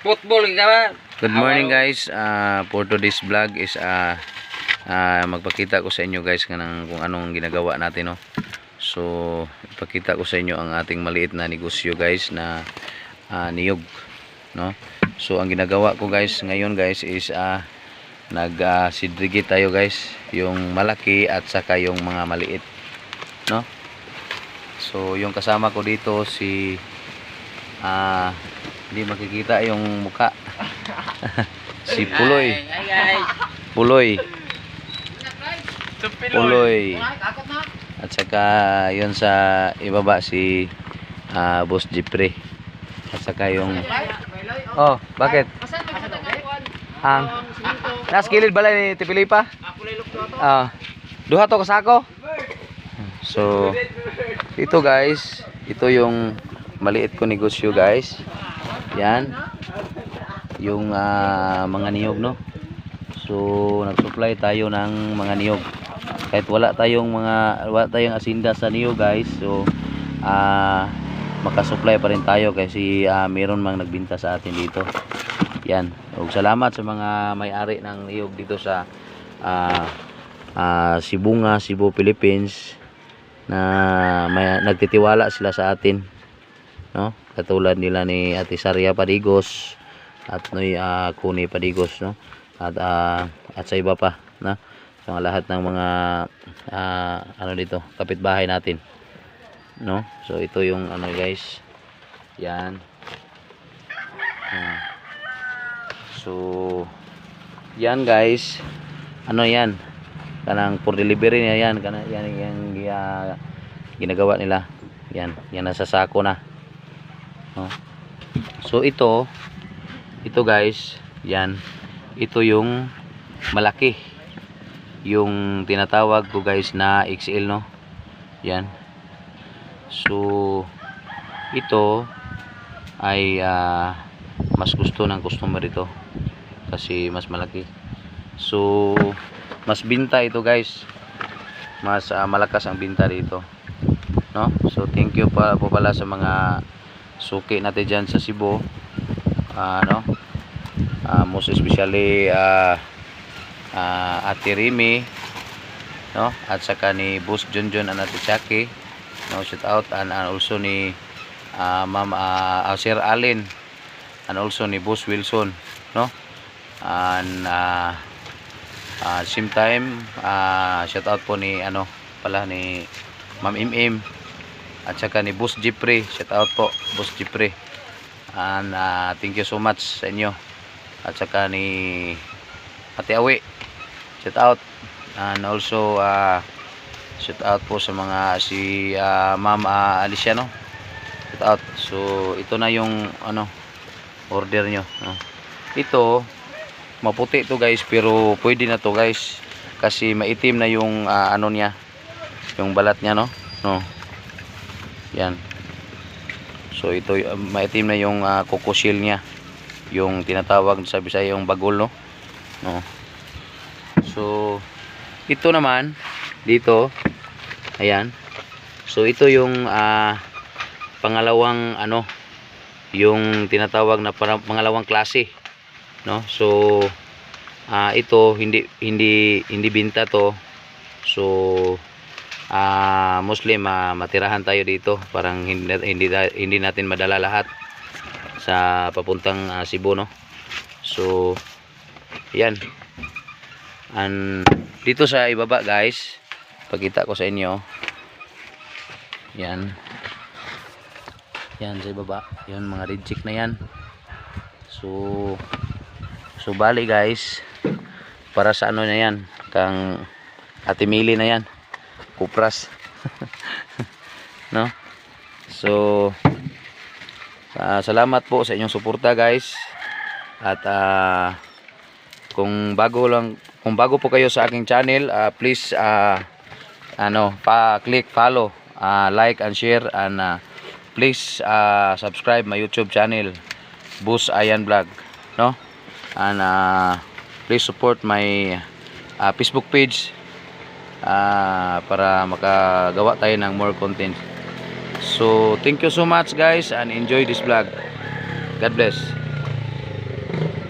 Football ba? Good morning guys. Uh, for today's vlog is uh, uh, magpakita ko sa inyo guys kanang kung anong ginagawa natin no. So, ipakita ko sa inyo ang ating maliit na negosyo guys na uh, niyog no. So, ang ginagawa ko guys ngayon guys is uh, nag uh, sidrigate tayo guys, yung malaki at saka yung mga maliit no. So, yung kasama ko dito si ah hindi makikita yung muka. si Puloy. Hi guys. Puloy. Puloy. At saka yun sa ibaba si ah, Boss Jipre. At saka yung Oh, bakit? Ang Nas kilid balay ni Tipilipa? Ah, duha to kasako. So, ito guys, ito yung maliit ko negosyo guys. Yan. Yung ah, mga niyog no. So, nag-supply tayo ng mga niyog. Kahit wala tayong mga wala tayong asinda sa niyog guys. So, ah makasupply pa rin tayo kasi ah, meron mang nagbinta sa atin dito. Yan. Ug salamat sa mga may-ari ng niyog dito sa ah ah, Sibunga, Cebu, Philippines na may, nagtitiwala sila sa atin no? Katulad nila ni Ate Saria Padigos at Noy ah, Kuni Padigos no? At ah, at sa iba pa na sa mga lahat ng mga ah, ano dito kapitbahay natin no? So ito yung ano guys. Yan. So yan guys. Ano yan? Kanang for delivery niya yan. Kanang yan yung ah, ginagawa nila. Yan yan nasa sako na so ito ito guys yan. Ito yung malaki. Yung tinatawag ko guys na XL no? Yan. So ito ay ah, mas gusto ng customer ito kasi mas malaki. So mas binta ito guys. Mas ah, malakas ang binta dito no? So thank you pa po pala sa mga suki natin dyan sa Cebu. Ah, ano? Ah, most especially ah ah, Ate Rimi no? At saka ni Boss Junjun and Ate Chucky no? Shout out. And, and also ni ah, Ma'am ah, ah, Sir Allen. And also ni Boss Wilson no? And ah, ah, same time ah, shout out po ni ano pala ni Ma'am Im at saka ni Boss Jipre shout out po Boss Jipre and ah, thank you so much sa inyo. At saka ni Ate Awi shout out. And also ah, shout out po sa mga si ah, Ma'am ah, Alicia no? Shout out. So ito na yung ano order nyo no? ito maputi to guys pero pwede na to guys. Kasi maitim na yung ah, ano niya yung balat niya no? No yan. So ito y- maitim na yung uh, kukusil niya. Yung tinatawag sa Bisaya yung bagol no? No. So ito naman dito ayan. So ito yung ah, pangalawang ano yung tinatawag na pangalawang klase no? So ah, ito hindi hindi hindi binta to. So ah Muslim ah, matirahan tayo dito. Parang hindi hindi hindi natin madala lahat sa papuntang ah, Cebu no? So yan. And dito sa ibaba guys pagkita ko sa inyo. Yan. Yan sa ibaba. Yan mga reject na yan. So so bali guys para sa ano na yan kang atimili na yan kupras. No? So ah, salamat po sa inyong suporta guys. At ah, kung bago lang kung bago po kayo sa aking channel ah, please ah, ano pa-click follow ah, like and share and ah, please ah, subscribe my YouTube channel Bus Ayan Vlog. No? And ah, please support my ah, Facebook page ah, para makagawa tayo ng more content. So thank you so much guys and enjoy this vlog. God bless